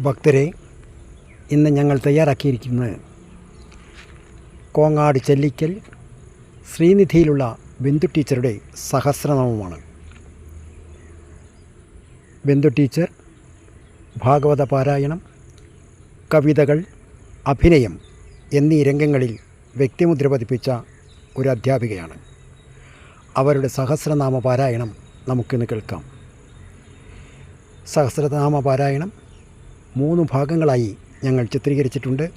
ഭക്തരെ ഇന്ന് ഞങ്ങൾ തയ്യാറാക്കിയിരിക്കുന്നത് കോങ്ങാട് ചെല്ലിക്കൽ ശ്രീനിധിയിലുള്ള ബിന്ദു ടീച്ചറുടെ സഹസ്രനാമമാണ്. ബിന്ദു ടീച്ചർ ഭാഗവത പാരായണം കവിതകൾ അഭിനയം എന്നീ രംഗങ്ങളിൽ വ്യക്തിമുദ്ര പതിപ്പിച്ച ഒരു അധ്യാപികയാണ്. അവരുടെ സഹസ്രനാമ പാരായണം നമുക്കിന്ന് കേൾക്കാം. സഹസ്രനാമ പാരായണം മൂന്ന് ഭാഗങ്ങളായി ഞങ്ങൾ ചിത്രീകരിച്ചിട്ടുണ്ട്.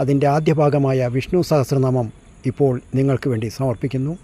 അതിന്റെ ആദ്യ ഭാഗമായ വിഷ്ണു സഹസ്രനാമം ഇപ്പോൾ നിങ്ങൾക്ക് വേണ്ടി സമർപ്പിക്കുന്നു.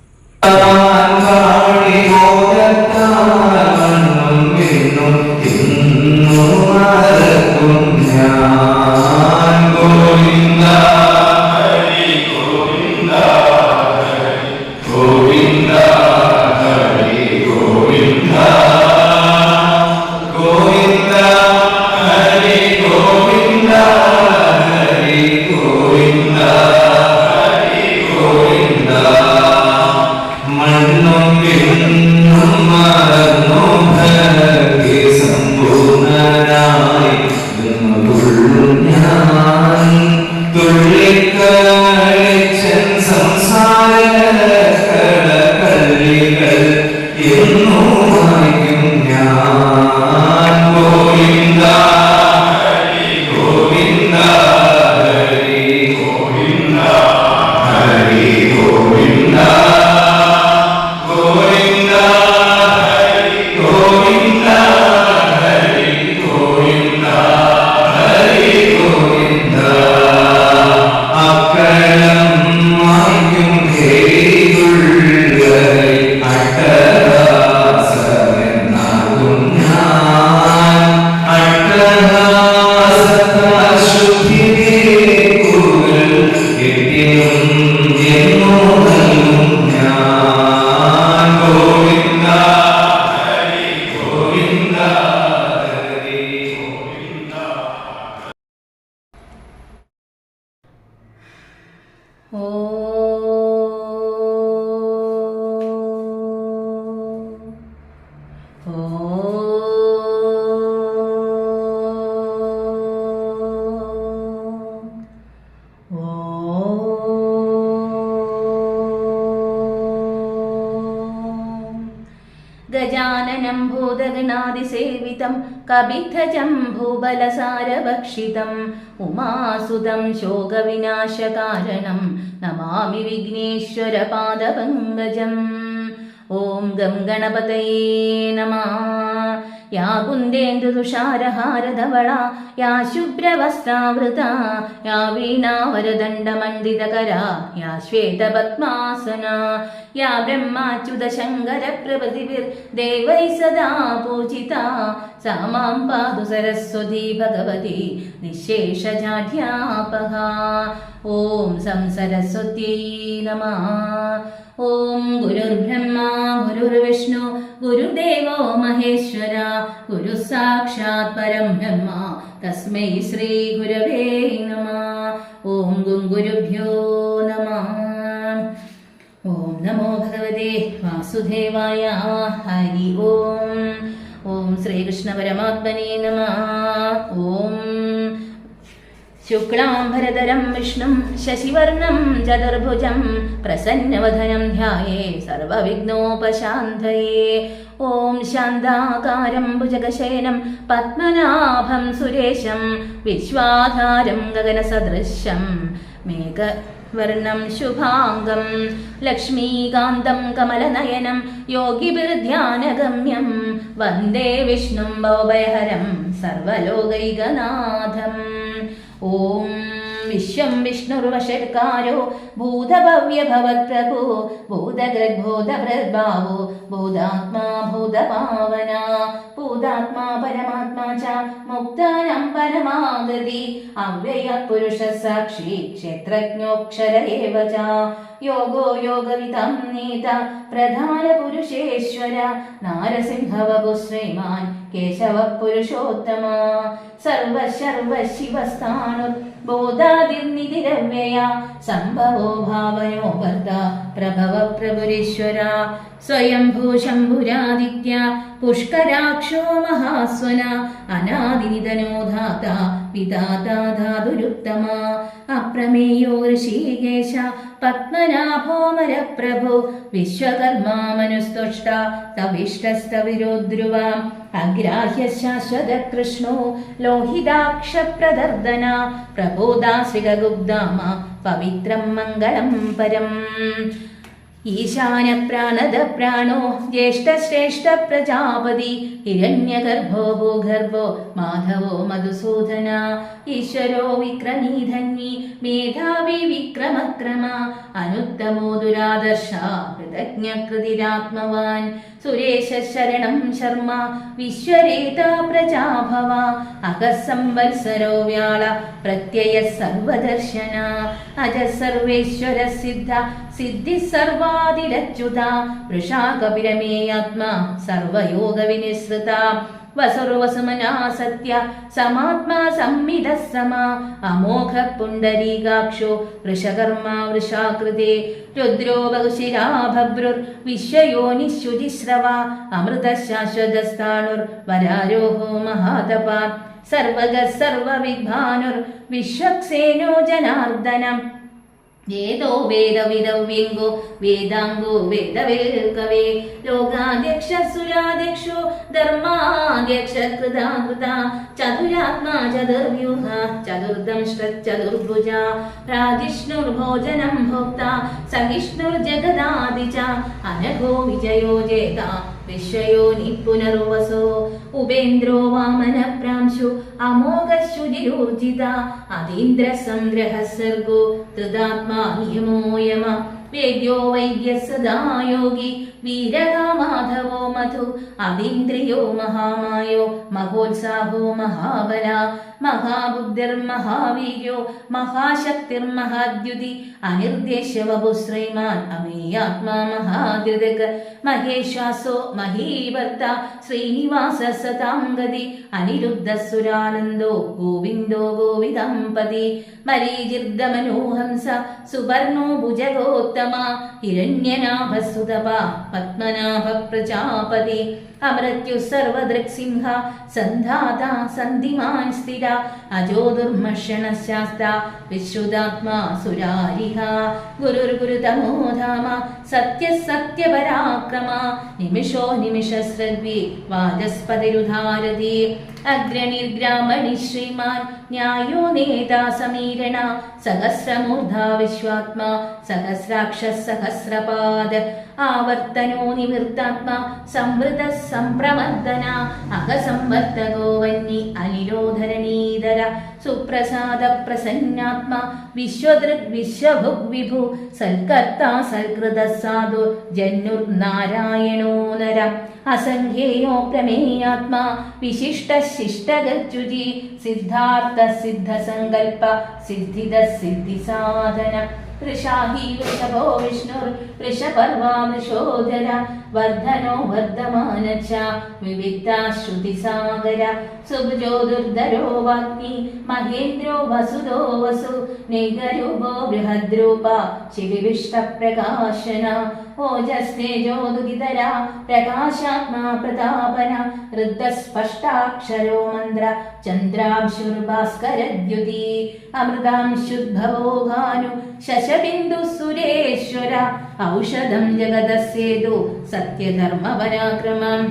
ഭൂതഗണാതിസേവിതം കപിധജം ഭൂബലസാരഭക്ഷിതം. ഉമാസുതം ശോകവിനാശകാരണം. നമാമി വിഘ്നേശ്വരപാദപങ്കജം. ഓം ഗം യാ കുന്ദേന്ദു തുഷാരഹാരധവള യാ ശുഭ്രവസ്ത്രാവൃത യാ വീണാവരദണ്ഡമണ്ഡിതകരാ യാ ശ്വേതപത്മാസന യാ ബ്രഹ്മാച്യുതശങ്കരപ്രഭൃതിഭിർദേവൈ സദാ പൂജിത സാ മാം പാതു സരസ്വതി ഭഗവതി നിശേഷജാഢ്യാപഹ. ഓം സം സരസ്വത്യൈ ഓം ഗുരുർബ്രഹ്മ ഗുരുർവിഷ്ണു ഗുരുദേവോ മഹേശ്വര ഗുരു സാക്ഷാത് പരം ബ്രഹ്മ തസ്മൈ ശ്രീ ഗുരവേ നമ. ഓം ഗുരുഭ്യോ നമ. ഓം നമോ ഭഗവതേ വാസുദേവായ ഹരി ഓം. ഓം ശ്രീകൃഷ്ണ പരമാത്മനേ നമ. ഓം ശുക്ലാംബരധരം വിഷ്ണും ശശിവർണം ചതുർഭുജം പ്രസന്നവധനം ധ്യായേ സർവവിഘ്നോപശാന്തയേ. ഓം ശാന്താകാരം ഭുജഗശയനം പത്മനാഭം സുരേശം വിശ്വാധാരം ഗഗനസദൃശം മേഘ വർണം ശുഭാംഗം ലക്ഷ്മീകാന്തം കമലനയനം യോഗിഭിർധ്യാനഗമ്യം വന്ദേ വിഷ്ണും ഭവഭയഹരം സർവലോകൈകനാഥം. ഓം വിശ്വം വിഷ്ണുർവഷത്കാരോ ഭൂതഭവ്യഭവത്പ്രഭോ ഭൂതഗദ്ഭൂതഭൃദ്ഭാവോ ഭൂതാത്മാ ഭൂതഭാവന ഭൂതാത്മാ പരമാത്മാ ച മുക്താനം പരമാഗതി അവ്യയ പുരുഷ സാക്ഷി ക്ഷേത്രജ്ഞോക്ഷര ച യോഗോ യോഗവിതം നീത പ്രധാന പുരുഷേശ്വര നാരസിംഹവപു ശ്രീമാൻ കേശവപുരുഷോത്തമ സർവശർവശിവസ്ഥാനുർബോധാതിർനിതിരവ്യയ സംഭവോ ഭാവയോ ഭർത്ത പ്രഭവ പ്രഭുരീശ്വര സ്വയംഭൂ ശംഭുരാദിത്യ പുഷ്കരാക്ഷോ മഹാസ്വന അനാദിനിതനോ ധാത വിധാതാ ധാതുരുത്തമ. അപ്രമേയോ ഋഷീകേശ പത്മനാഭോമരപ്രഭു വിശ്വകർമാ മനുസ്തുഷ്ട തവിഷ്ടസ്തവിരോദ്രുവാം അഗ്രാഹ്യ ശാശ്വത കൃഷ്ണോ ലോഹിതാക്ഷ പ്രദർദന പ്രബോധാശ്രികഗുബ്ധാമ പവിത്രം മംഗളം പരം ഈശാന പ്രാണദ പ്രാണോ ജ്യേഷ്ഠശ്രേഷ്ഠ പ്രജാപതി ഹിരണ്യഗർഭോ ഭൂഗർഭോ മാധവോ മധുസൂദന. ഈശ്വരോ വിക്രമീധന്വി. മേധാവി വിക്രമക്രമ. അനുത്തമോ ദുരാദർശ. കൃതജ്ഞകൃതിരാത്മവാൻ സുരേശ ശരണം ശർമ്മ വിശ്വരേത പ്രജാഭവ അകസംവത്സരോ വ്യാള പ്രത്യയ സർവദർശന അജ സർവേശ്വര സിദ്ധ സിദ്ധി സർവാതിരച്യുത വൃഷാകപിരമേയാത്മാ സർവയോഗ വിനിസൃത വസുർവസുമനാ സത്യ സമാത്മാ സംമിത സമ അമോഘ പുണ്ടരീകാക്ഷോ വൃഷകർമാ വൃഷാകൃതേ രുദ്രോ ബഹുശിരാഭ്രുർ വിശ്വയോനിശുചിശ്രവ അമൃത ശാശ്വതസ്ഥാണുർ വരാരോഹോ മഹാതപാ സർവഗ സർവവിദ്ഭാനുർ വിശ്വക്സേനോ ജനാർദ്ദനം വേദോ വേദവിദവ്യങ്കോ വേദാംഗോ വേദവേൽക്കവേ. ലോകാധ്യക്ഷ സുരാധ്യക്ഷോ ധർമാധ്യക്ഷ കൃതാകൃത ചതുരാത്മാ ചതുർവ്യൂഹ ചതുർദംഷ്ട ചതുർഭുജ. പ്രാജിഷ്ണുർഭോജനം ഭോക്ത സഹിഷ്ണുർജഗദാദി ച അനഘോ വിജയോ ജേത. വിശ്വയോ നിപുനർവസോ ഉപേന്ദ്രോ വാമന പ്രാംശു അമോഘശുചിരൂർജിത അതീന്ദ്ര സംഗ്രഹ സർഗോ തൃതാത്മാ നിയമോ യമ. വേദ്യോ വൈദ്യ സദാ യോഗി. വീരകാ മാധവോ മധു. അവീന്ദ്രിയോ മഹാമായോ. മഹോത്സാഹോ മഹാബല. മഹാബുദ്ധിർമഹാവീര്യോ മഹാശക്തിർമഹാദ്യുതി അനിർദ്ദേശ്യവപു ശ്രീമാൻ അമേയാത്മാ മഹാദ്യുതക് മഹേശ്വാസോ മഹീവർത്ത. ശ്രീനിവാസ സതാംഗതി അനിരുദ്ധസുരാനന്ദോ ഗോവിന്ദോ ഗോവിദംപതി. മരീചിർദ്ദമനോഹംസ സുവർണോ ഭുജഗോത്തമ ഹിരണ്യനാഭസുതപ പത്മനാഭ പ്രജാപതി അമൃത്യു സർവദൃക്സിംഹ സന്ധാത സന്ധിമാൻ സ്ഥിര അജോ ദുർമഷണ ശാസ്ത വിശ്രുതാത്മാ സുരാരിഹ ഗുരുർഗുരുതമോ ധാമ സത്യ സത്യപരാക്രമ നിമിഷോ നിമിഷസ്രഗ്വി വാചസ്പതിരുധാരതി. അഗ്രണിർഗ്രാമണി ശ്രീമാൻ ന്യായോ നേതാ സമീരണ സഹസ്രമൂർധ വിശ്വാത്മാ സഹസ്രാക്ഷ സഹസ്രപാദ ആവർത്തനോ നിവൃത്താത്മാ സംവൃത സംപ്രമർദ്ദന അകസംവർത്തകോ വന്നി അനിരോധരണീതര സുപ്രസാദ പ്രസന്നാത്മാ വിശ്വദൃക് വിശ്വഭുഗ് വിഭു സൽക്കർത്ത സൽകൃത സാധു ജന്നുർ നാരായണോ നര അസംഖ്യേയോ പ്രമേയാത്മാ വിശിഷ്ട ശിഷ്ടഗച്ചുജി സിദ്ധാർത്ഥ സിദ്ധ സിദ്ധിത സിദ്ധി സാധന വൃഷാഹി വൃഷഭോ വിഷ്ണുർ വൃഷപർവാ വർദ്ധനോ വർദ്ധമാന ച. വിവിക്ത ശ്രുതി സാഗര. സുഭുജോ ദുർധരോ വാഗ്നി മഹേന്ദ്രോ വസുതോ വസു. നൈകരൂപോ ബൃഹദ്രൂപ. ശിവിവിഷ്ട പ്രകാശന. ഓജസ്തേജോദുകിതര പ്രകാശാത്മാ പ്രതാപന. ഋദ്ധസ്പഷ്ടാക്ഷരോ മന്ത്ര. ചന്ദ്രാംശുർഭാസ്കരദ്യുതി അമൃതാംശുദ്ഭവോ ഭാനു ശശബിന്ദു സുരേശ്വര. ഔഷധം ജഗതസ്യേതു സത്യധർമ്മപരാക്രമം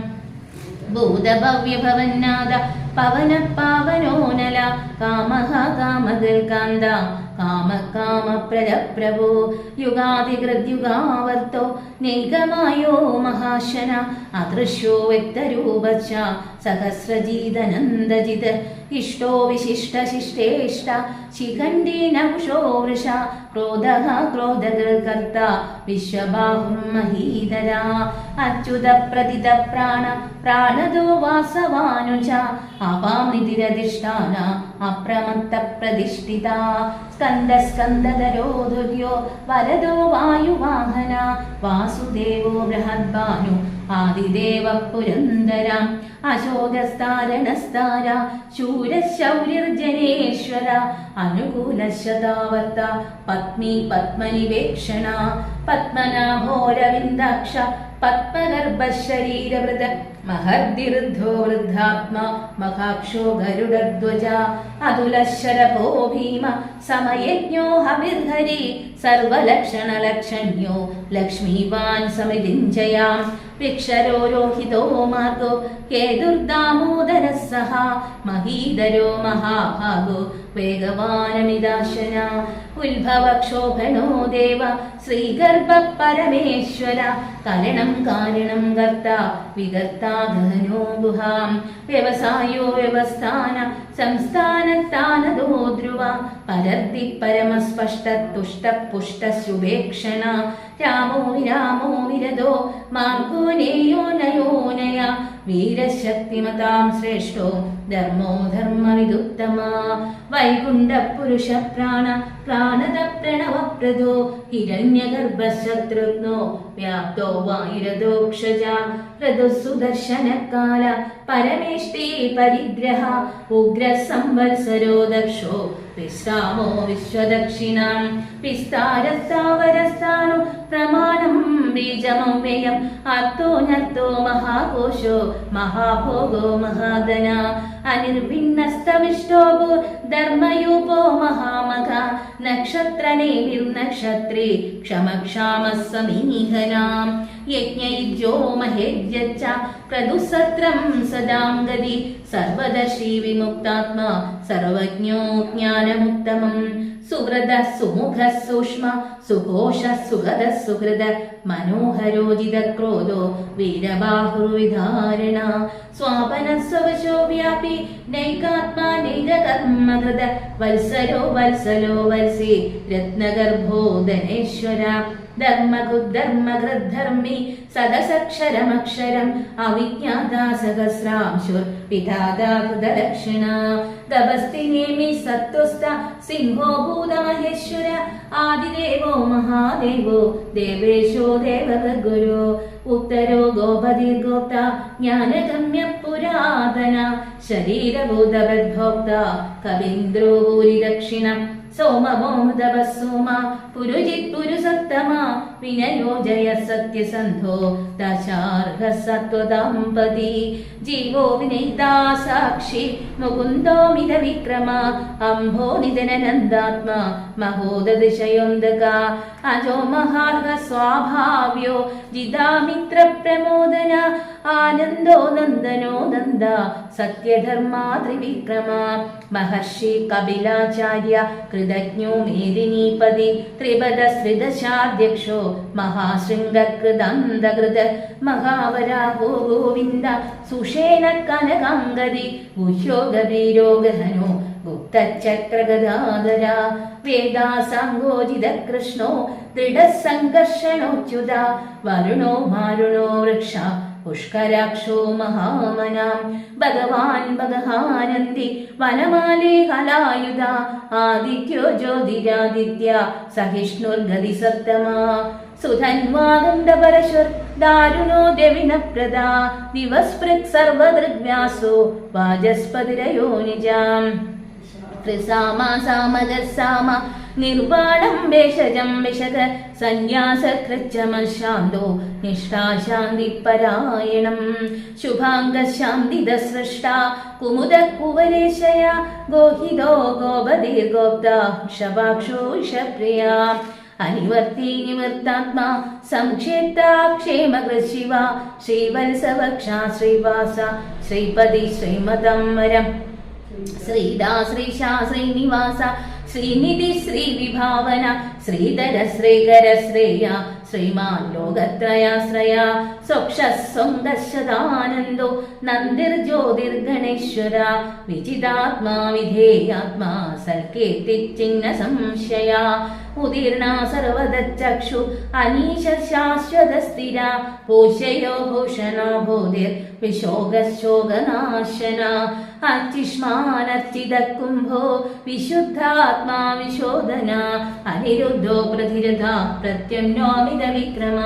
ഭൂതഭവ്യഭവന്നാദ പവന പാവനോനല കാമഹ കാമകൽകാന്ത കാമ കാമ പ്രഭോ യുഗാതികൃദ്യുഗാവർത്തോ നിഗമായോ മഹാശന അദൃശ്യോ വ്യക്തരൂപച്ച സഹസ്രജീതനന്ദജിത് ഇഷ്ടോ വിശിഷ്ട ശിഷ്ടേഷ്ട ശിഖണ്ഡീനകുശോ വൃഷ ക്രോധ ക്രോധകർത്ത വിശ്വബാഹുർമഹീധര അച്യുത പ്രതിത പ്രാണ പ്രാണദോ വാസവാനുജ അപാമിതിരധിഷ്ഠാന അപ്രമത്ത പ്രതിഷ്ഠിത സ്കന്ദ സ്കന്ദധരോ ദുര്യോ വരദോ വായുവാഹന. വാസുദേവോ ബൃഹദ്ഭാനു ആദിദേവ പുരന്ദരം. അശോകസ്താരണസ്താര ശൂരശൗര്യർജനേശ്വര. അനുകൂലശതാവർത്ത പത്മനിവേക്ഷണ. പത്മനാഭോരവിന്ദാക്ഷ പത്മഗർഭശരീരവൃത. മഹർദിർദ്ധോ വൃദ്ധാത്മാ മഹാക്ഷോ ഗരുഡധ്വജ. അതുലശരഭോ ഭീമ സമയജ്ഞോ ഹവിർഹരി സർവലക്ഷണലക്ഷണ്യോ ലക്ഷ്മീവാൻ സമൃതിഞ്ജയാം വൃക്ഷരോരോഹിതോ മാർഗോ കേതുർദാമോദര സഹ മഹീധരോ മഹാഭാഗോ. വേഗവാനമിദാശന ഉത്ഭവക്ഷോഭനോ ദേവ ശ്രീഗർഭ പരമേശ്വര കരണം കാരണം കർത്ത വികർത്താ ഗഹനോ ഗുഹാം വ്യവസായോ വ്യവസ്ഥാന സംസ്ഥാനത്താനതോ ധ്രുവ പരർത്തി പരമസ്പഷ്ട തുഷ്ട പുഷ്ട ശുഭേക്ഷണ രാമോ വിരാമോ വിരതോ മാർഗോ നേയോ നയോനയ വീരശക്തിമതാം ശ്രേഷ്ഠോ ധർമ്മോ ധർമ്മവിദുത്തമ വൈകുണ്ഠ പുരുഷ പ്രാണ പ്രാണത പ്രണവപ്രദോ ഹിരണ്യഗർഭശത്രുഘ്നോ വ്യാപ്തോ വായുരദോക്ഷജ ഋതുസുദർശനകാല പരമേഷ്ടി പരിഗ്രഹ. ഉഗ്ര സംവത്സരോ ദക്ഷോ വിശ്രാമോ വിശ്വദക്ഷിണാം. വിസ്താരസ്ഥാവരസ്ഥാനു പ്രമാണം ബീജമവ്യയം അർത്ഥോ നർത്തോ മഹാകോശോ. മഹാഭോഗോ മഹാധന. അനിർഭിന്നസ്തവിഷ്ടോപോ ധർമ്മയൂപോ മഹാമഘ നക്ഷത്രനേ നിർനക്ഷത്രേ ക്ഷമക്ഷാമ സമീഹനാം യജ്ഞയുജ്യോ മഹേജ്യച്ച. ക്രതുസത്രം സദാം ഗതി. സർവദർശി വിമുക്താത്മാ സർവജ്ഞോ ജ്ഞാനമുത്തമം. സുഹൃദ സുമുഖ സൂക്ഷ്മ സുഘോഷ സുഹൃദ സുഹൃദ മനോഹരോജിത ക്രോധോ വീരബാഹുവിധാരണ. സ്വാപന സ്വവശോ വ്യാപി നൈകാത്മാ നൈകകർമ്മകൃത വത്സലോ വത്സലോ വത്സി രത്നഗർഭോ ധനേശ്വര. ധർമ്മകൃദ്ധർമ്മകൃദ്ധർമ്മി സദസക്ഷരമക്ഷരം അവിജ്ഞാതാ സഹസ്രാംശുർ വിധാതാ ഹൃദലക്ഷണ തപസ്തിനേമി സത്വസ്ഥ സിംഹോ ഭൂതമഹേശ്വര ആദിദേവോ മഹാദേവോ ദേവേശോ ദേവഗുരു. ഉത്തരോ ഗോപതിർഗോപ്ത ജ്ഞാനഗമ്യ പുരാതന ശരീരഭൂതവദ്ഭോക്ത കവീന്ദ്രോ ഭൂരിദക്ഷിണം സോമമോദവസോമ പുരുജിത് പുരുസത്തമ വിനയോ ജയ സത്യസന്ധോ ദശാർഹ സത്വദാമ്പതി ജീവോ വിനയിതാ സാക്ഷി മുകുന്ദോ മിത വിക്രമ അംഭോ നിധനനന്ദാത്മ മഹോദതിശയോന്തക അജോ മഹാർഹ സ്വാഭാവ്യോ ജിതാമിത്ര പ്രമോദന ആനന്ദോ നന്ദനോ നന്ദ. സത്യധർമാ ത്രിവിക്രമ. മഹർഷി കപിലാചാര്യ കൃതജ്ഞോ മേദിനീപതി. ത്രിപദ ശ്രിതശാധ്യക്ഷോ മഹാശൃംഗകൃതന്തകൃത മഹാവരാഹോ ഗോവിന്ദ സുഷേണ കനകാംഗതി ഗുഹ്യോ ഗഭീരോ ഗഹനോ ഗുപ്തചക്രഗദാധര വേദാസാങ്കോജിത കൃഷ്ണോ ദൃഢസംഘർഷണോച്യുത വരുണോ മാരുണോ വൃക്ഷ പുഷ്കരാക്ഷോ മഹാമനാം. ഭഗവാൻ ഭഗഹാനന്ദി വനമാലേ ഹലായുധ ആദിത്യോ ജ്യോതിരാദിത്യ സഹിഷ്ണുർഗതി സത്തമാ സുധന്വാഗന്ധപരശുർ ദാരുണോ ദ്യവിനപ്രദാ ദിവസ്പൃക് സർവദൃഗ്വ്യാസോ വാചസ്പതിരയോ നിജാം. ത്രിസാമ സാമഗസാമ നിർവാണം വേഷജം വിശദ സന്യാസകൃച്ചമശാന്തോ നിഷ്ഠാശാന്തി പരായണം. ശുഭാംഗശാന്തിദ സൃഷ്ട കുമുദ കുവലേശയ ഗോഹിതോ ഗോപദീർഗോപ്ത അനിവർത്തി നിവർത്താത്മാ സംക്ഷേപ്താ ക്ഷേമകൃശിവ ശ്രീവത്സവക്ഷ ശ്രീവാസ ശ്രീപതി ശ്രീമതം വരം ശ്രീദാ ശ്രീശാ ശ്രീനിവാസ ശ്രീനിധി ശ്രീ വിഭാവന ശ്രീധര ശ്രീകര ശ്രേയ ശ്രീമാൻ ലോകത്രയാശ്രയ സ്വക്ഷസ്വംഗശതാനന്ദോ നന്ദിർജ്യോതിർഗണേശ്വര വിജിതാത്മാ വിധേയാത്മാ സൽകീർത്തിച്ചിഹ്ന സംശയ ഉദീർണ സർവദച്ചക്ഷു അനീശ ശാശ്വത സ്ഥിര പൂഷയോ ഭൂഷണോ ഭൂതിർ വിശോകശോകനാശന അച്ചിഷ്മാനർച്ചിത കുംഭോ വിശുദ്ധാത്മാ വിശോധന അനിരുദ്ധോ പ്രതിരഥ പ്രത്യമ്നോമിത വിക്രമ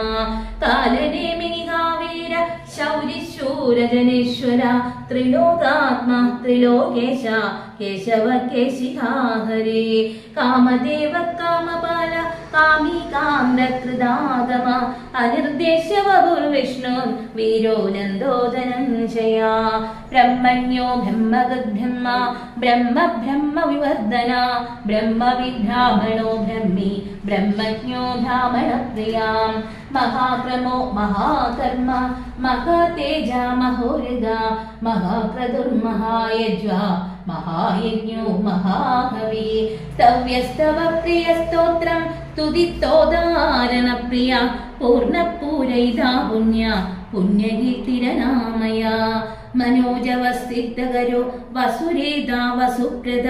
കാലനേമിനികാവീര ശൗരിശൂരജനേശ്വര ത്രിലോകാത്മാ ത്രിലോകേശ केशव केशिहा हरे। कामदेव कामपाल कामी काम्रकृदागमा अनिर्देश्य वपुर्विष्णु वीरो नन्दोदनञ्जया ब्रह्मण्यो ब्रह्म ब्रह्म ब्रह्म विवर्धना। ब्रह्म ब्रह्मविभ्राह्मणो ब्रह्मी, ब्रह्मज्ञो ब्राह्मणप्रियाम् महाक्रमो महाकर्म, महातेजा, महोरगा महाक्रदुर्महायज्वा മഹായജ്ഞോ മഹാഹവി സ്തവ്യസ്തവ പ്രിയ സ്തോത്രം തുതിത്തോദാരണ പ്രിയ പൂർണപൂരൈതാ പുണ്യ പുണ്യകീർത്തിരനാമയ. മനോജവസ്ഥിതകരോ വസുരേതാ വസുപ്രദ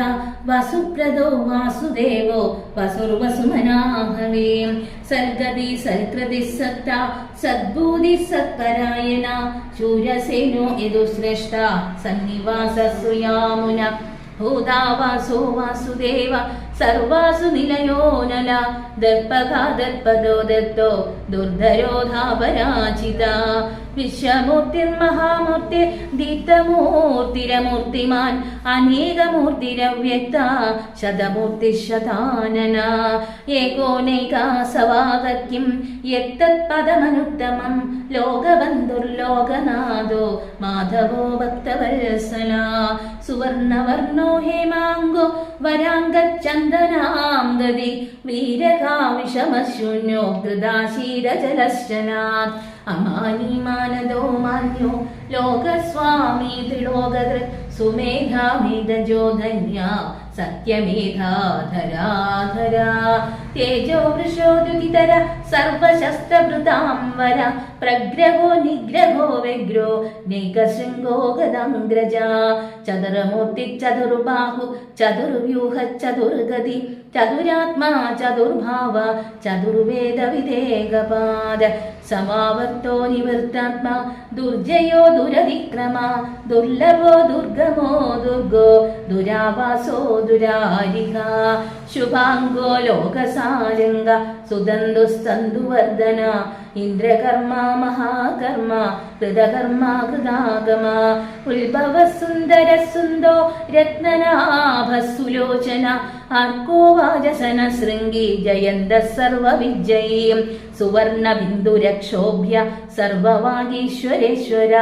വസുപ്രദോ വാസുദേവോ വസുർവസുമനാഹവേ സൽഗതി സൽകൃതി സത്ത സദ്ഭൂതി സത്പരായണ ശൂരസേനോ യദുശ്രേഷ്ഠ സന്നിവാസ സുയാമുന. ഭൂതാവാസോ വാസുദേവ സർവാസു നിലയോ നല ദർപ്പകാ ദർപ്പദോ ദത്തോ ദുർധരോധാപരാജിത വിശ്വമൂർത്തിർമഹാമൂർത്തിർ ദീപ്തമൂർത്തിരമൂർത്തിമാൻ അനേകമൂർത്തിരവ്യക്ത ശതമൂർത്തി ശതാനന. ഏകോനൈകാസവാദക്യം യത്തത് പദമനുത്തമം ലോകബന്ധുർലോകനാഥോ മാധവോ ഭക്തവത്സല. സുവർണവർണോ ഹേമാങ്കോ വരാംഗചന്ദനാം ദതി വീരകാമിഷമശൂന്യോ കൃതാശീരജലശ്ചനാത് അമാനി മാനദോ മാന്യോ ലോകസ്വാമി ത്രിലോകൃ സുമേധാമേധജോ ധന്യ സത്യമേധാധരാധര. തേജോ വൃഷോദ്യുതിതര സർവശസ്ത്രഭൃതാംബര പ്രഗ്രഹോ നിഗ്രഹോ വ്യഗ്രോ നൈകശൃംഗോ ഗദാംഗ്രജ. ചതുരമൂർത്തി ചതുർബാഹു ചതുർവ്യൂഹ ചതുർഗതി ചതുരാത്മാ ചതുർഭാവ ചതുർവേദ വിദേകപാദ സമാവർത്തോ നിവൃത്താത്മാ ദുർജയോ ദുരതിക്രമ. ദുർലഭോ ദുർഗമോ ദുർഗോ ദുരാവാസോ ദുരാരിക. ശുഭാംഗോ ലോകസാരംഗ സുതന്തുസ്തന്തുവർദ്ധന ഇന്ദ്രകർമ്മ മഹാകർമ്മ ഋതകർമ്മ കൃതാഗമ ഉത്ഭവ സുന്ദര സുന്ദോ രത്നനാഭ സുലോചന ആർക്കോ വാചസന ശൃംഗി ജയന്ത സർവവിജയീം സുവർണ ബിന്ദുരക്ഷോഭ്യ സർവവാഗീശ്വരേശ്വര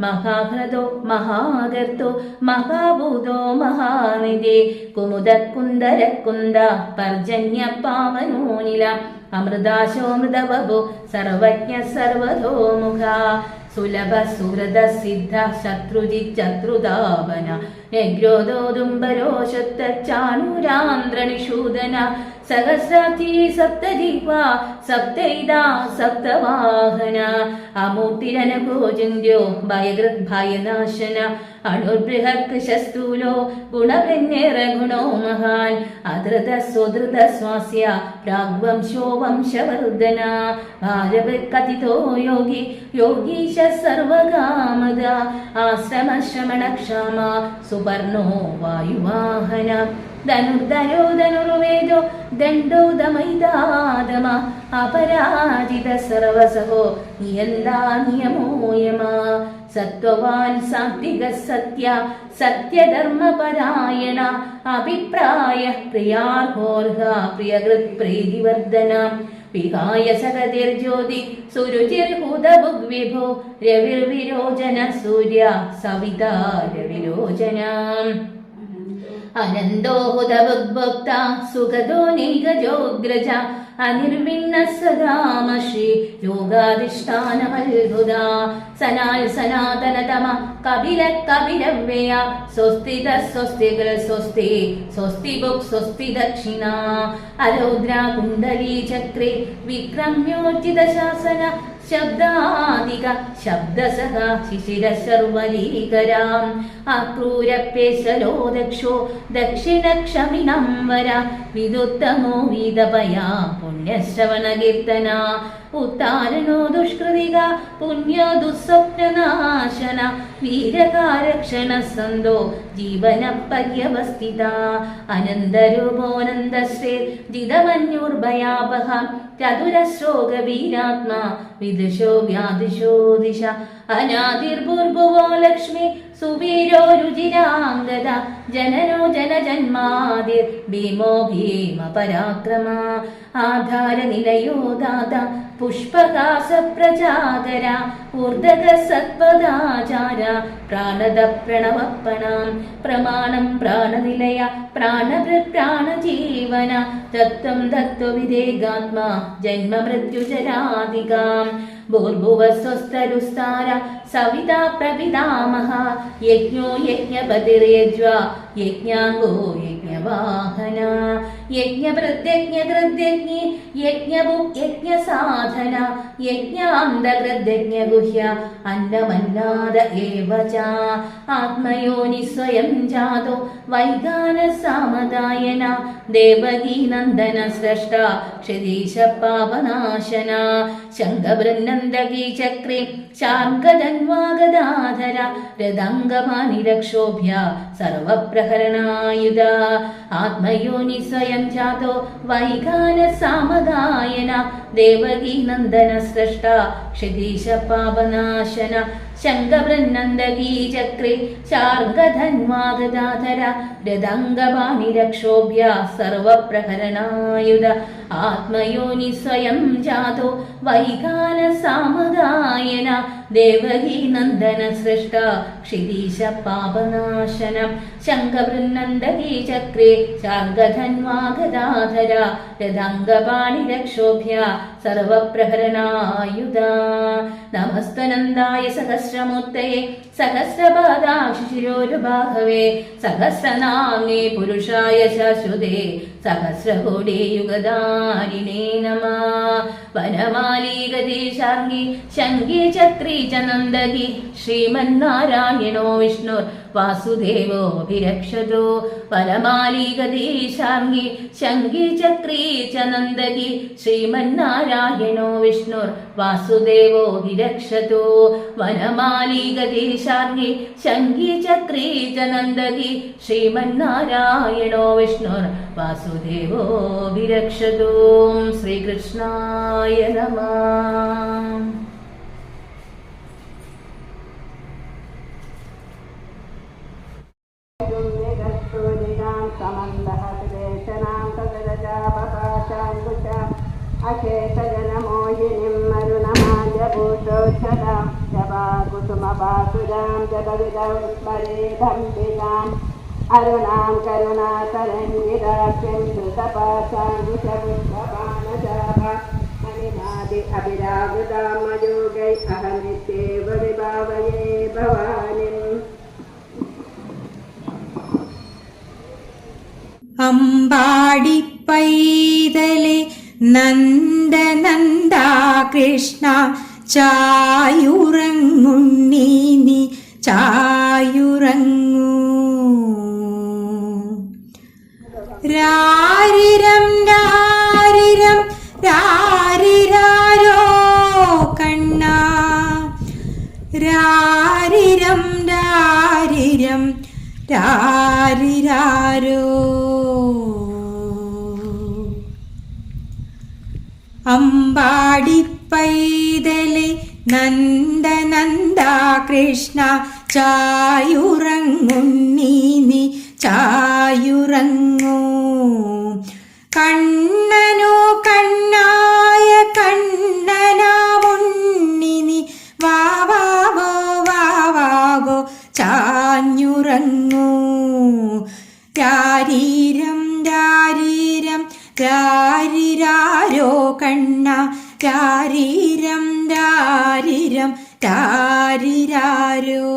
മഹാഹൃദോ മഹാഗർത്തോ മഹാഭൂതോ മഹാനിധി കുമുദ കുന്ദര കുന്ദ പർജന്യ പാവനോനില അമൃതാശോമൃതവഭു സർവജ്ഞ സർവതോമുഖ സുലഭ സുഹൃത സിദ്ധ ശത്രുജി ശത്രുതാപന നഗ്രോദോദുംബരോഷത്ത ചാണൂരാന്ത്രണിഷൂദന സഹസ്രാധി സപ്തജിഹ്വ സപ്തൈതാ സപ്തവാഹന. അമൂർത്തിരനഗോചന്ദ്യോ ഭയകൃത് ഭയനാശന. അണുർബൃഹത് കൃശസ്ഥൂലോ ഗുണഭന്യേറ ഗുണോ മഹാൻ. അധൃത സ്വധൃത സ്വാസ്യ പ്രാഗ്വംശോ വംശവർദ്ധന. ഭാരവത് കഥിതോ യോഗി യോഗീശ സർവകാമത. ആശ്രമ ശ്രമണ ക്ഷാമ സുവർണോ വായുവാഹന. ധനുർധനോ ധനുർവേദോ ദണ്ഡോ ദമൈതാദമ അപരാജിത സർവസഹോ നിയന്താ നിയമോയമ? സത്വവാൻ സാത്വിക സത്യ സത്യധർമ്മപരായണ അഭിപ്രായ പ്രിയാർഹോർഹ പ്രിയകൃത് പ്രീതിവർദ്ധന. വിഹായ സകതിർജ്യോതി സുരുചിർഹുതഭുഗ്വിഭോ രവിർവിരോചന സൂര്യ സവിതാ രവിരോചനം. അനന്തോഹുതഭുഗ്ഭോക്ത സുഖദോ നീഗജോഗ്രജ അനിർവിണ്ണ സദാമശ്രീ യോഗാധിഷ്ഠാനമത്ഭുത. സനാൽ സനാതനതമ കപില കപിലവ്യയ സ്വസ്തിത സ്വസ്തികൾ സ്വസ്തി സ്വസ്തി ബുക് സ്വസ്തി ദക്ഷിണ. അരൗദ്ര കുണ്ടലീ ചക്രേ വിക്രമ്യോചിത ശാസന ശബ്ദാദിക ശബ്ദസഹ ശിശിര സർവലീകരാം അക്രൂരപ്പേശലോ ദക്ഷോ ദക്ഷിണക്ഷമിണം വര. വിദുത്തമോ വിതപയാ പുണ്യശ്രവണ ഉത്താരണോ ദുഷ്കൃതിക പുണ്യോ ദുസ്വപ്നനാശന വീരകാരക്ഷണ സന്തോ ജീവന പര്യവസ്ഥിത അനന്തരൂപോനന്ദശ്രേ ജിതമന്യുർഭയാപഹ ചതുരശ്ലോക വീരാത്മാ വിദുഷോ വ്യാദിശോ ദിശ അനാതിർഭുർഭുവോ ലക്ഷ്മി സുവീരോ രുചിരാംഗത ജനനോ ജനജന്മാതിർ ഭീമോ ഭീമ പരാക്രമ ആധാര നിലയോ ദാത പുഷ്പകാസ പ്രജാകര ഊർധക സത്പദാചാര പ്രാണദ പ്രണവപ്പണാം പ്രമാണം പ്രാണനിലയ പ്രാണഭൃ പ്രാണജീവന തത്വം തത്വവിദേകാത്മാ ജന്മ മൃത്യുജരാധികാം ഭൂർഭുവ സ്വസ്തരുസ്താര സവിതാ പ്രവിതാമഹ. യജ്ഞോ യജ്ഞപതിർയജ്വ യജ്ഞാംഗോ യജ്ഞവാഹന. യജ്ഞഭൃദ്യജ്ഞകൃദ്യജ്ഞി യജ്ഞവും യജ്ഞസാധന. യജ്ഞാന്തകൃദ്യജ്ഞഗുഹ്യ അന്നമന്നാദ ഏവ ച. ആത്മയോനി സ്വയം ജാതോ. വൈഗാന സാമദായന ദേവകീനന്ദന സ്രഷ്ട. ക്ഷതീശ പാപനാശന. ശംഖബൃന്നന്ദകീ ചക്രി. ശാർഗധന്വാഗദാധര രഥംഗമാനി രക്ഷോഭ്യ സർവപ്രഹരണായുധ. ആത്മയോനി സ്വയം ജാതോ വൈകാന സാമഗായന ദേവകീ നന്ദന സ്രഷ്ട ക്ഷിതീശ പാപനാശന ശങ്കവൃന്നന്ദകീ ചക്രി ശാർഗധന്വാഗതാധര രഥംഗപാണി രക്ഷോഭ്യ സർവപ്രഹരണായുധ. ആത്മയോനി സ്വയം ജാതോ വൈകാന സാമദായന ദേവകീ നന്ദന സൃഷ്ട ക്ഷിതീശ പാപനാശനം ശങ്കവൃന്നന്ദകീ ചക്രേ ശാർഗധന്വാഗദാധര രഥംഗപാണി രക്ഷോഭ്യ സർവപ്രഹരണായുധ നമസ്തനന്ദായ സഹസ്രമൂർത്തയെ സഹസ്രപാദാശിശിരോരുബാഹവേ സഹസ്രനാമേ പുരുഷായ ശാശ്വതേ. സഹസ്രകോടി യുഗദാരിണേ നമ വനമാലീകദേശാർഗി ശങ്കി ചക്രീ ച നന്ദകി ശ്രീമന്നാരായണോ വിഷ്ണുർ വാസുദേവോഭിരക്ഷതോ വനമാലീകദേശാർഗി ശങ്കി ചക്രീ ച നന്ദകി ശ്രീമന്നാരായണോ വിഷ്ണുർ വാസുദേവോഭിരക്ഷതോ വനമാലീകദേശാർഗി ശങ്കി ചക്രീ ച ശ്രീമന്നാരായണോ വിഷ്ണുർ വാസുദേവോഭിരക്ഷതോ वासुदेवोऽभिरक्षतो श्रीकृष्णाय नमः अशेषजनमोहिनीं मरुणमाजभूषो सदां जवा कुसुमपासुजां जगविदौ स्मरे धम्बिकाम् अरुणां करुणातरङ्गिराख्यं धृतपाशाङ्कुशपुष्पपानजापा मणिनादि अभिरावृतां मयोगै अहमित्येव विभावये भवानिम् അമ്പാടിപ്പൈതലെ നന്ദനന്ദ കൃഷ്ണ ചായുറങ്ങുണ്ണി നീ ചായുറങ്ങൂ രാരിരം രാരിരം രാരിരാരോ കണ്ണ. രാരിരം രാരിരം രാരിരാരോ. അമ്പാടിപ്പൈതലെ നന്ദനന്ദ കൃഷ്ണ ചായുറങ്ങുണ്ണി നീ ചായുറങ്ങൂ. കണ്ണനോ കണ്ണായ കണ്ണനാമുണ്ണിനി വാവാവോ വാവാവോ ചാഞ്ഞുറങ്ങൂ. രാരീരം രാരീരം രാരിരാരോ കണ്ണ രാരീരം രാരിരം രാരിരാരോ.